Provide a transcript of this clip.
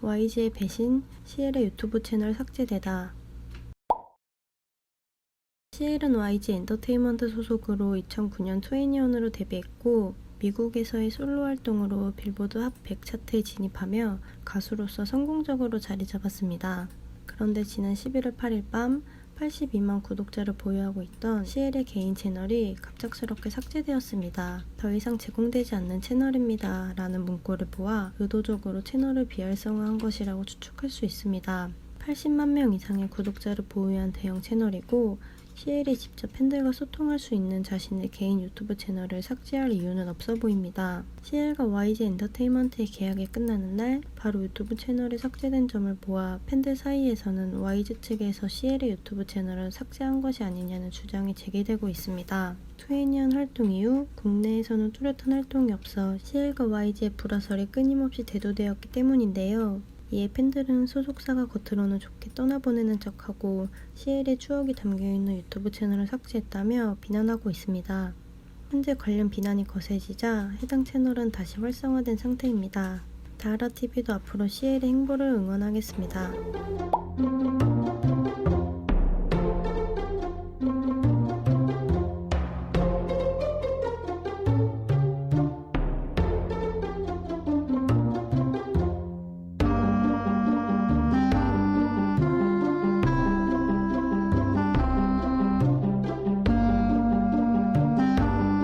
YG의 배신, CL의 유튜브 채널 삭제되다. CL은 YG 엔터테인먼트 소속으로 2009년 2NE1으로 데뷔했고 미국에서의 솔로 활동으로 빌보드 핫 100 차트에 진입하며 가수로서 성공적으로 자리 잡았습니다. 그런데 지난 11월 8일 밤 82만 구독자를 보유하고 있던 CL의 개인 채널이 갑작스럽게 삭제되었습니다. 더 이상 제공되지 않는 채널입니다. 라는 문구를 보아 의도적으로 채널을 비활성화한 것이라고 추측할 수 있습니다. 80만 명 이상의 구독자를 보유한 대형 채널이고 CL이 직접 팬들과 소통할 수 있는 자신의 개인 유튜브 채널을 삭제할 이유는 없어 보입니다. CL과 YG 엔터테인먼트의 계약이 끝나는 날 바로 유튜브 채널이 삭제된 점을 보아 팬들 사이에서는 YG 측에서 CL의 유튜브 채널을 삭제한 것이 아니냐는 주장이 제기되고 있습니다. 2NE1 활동 이후 국내에서는 뚜렷한 활동이 없어 CL과 YG의 불화설이 끊임없이 대두되었기 때문인데요. 이에 팬들은 소속사가 겉으로는 좋게 떠나보내는 척하고 CL의 추억이 담겨있는 유튜브 채널을 삭제했다며 비난하고 있습니다. 현재 관련 비난이 거세지자 해당 채널은 다시 활성화된 상태입니다. 다하라TV도 앞으로 CL의 행보를 응원하겠습니다.